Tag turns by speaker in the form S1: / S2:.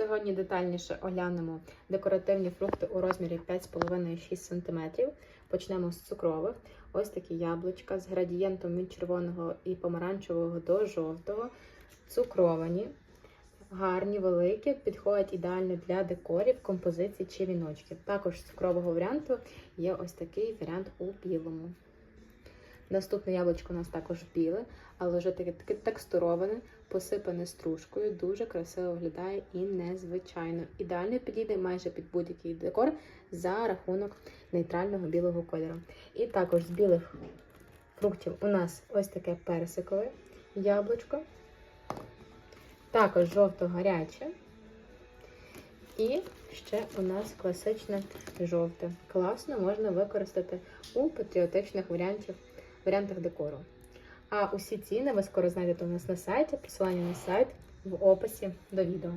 S1: Сьогодні детальніше оглянемо декоративні фрукти у розмірі 5,5-6 см. Почнемо з цукрових. Ось такі яблучка з градієнтом від червоного і помаранчевого до жовтого. Цукровані, гарні, великі, підходять ідеально для декорів, композицій чи віночків. Також з цукрового варіанту є ось такий варіант у білому. Наступне яблучко у нас також біле, але вже таке, таке текстуроване, посипане стружкою, дуже красиво виглядає і незвичайно. Ідеально підійде майже під будь-який декор за рахунок нейтрального білого кольору. І також з білих фруктів у нас ось таке персикове яблучко, також жовто-гаряче. І ще у нас класичне жовте. Класно можна використати у патріотичних варіантів, варіантах декору. А усі ціни ви скоро знайдете у нас на сайті, посилання на сайт в описі до відео.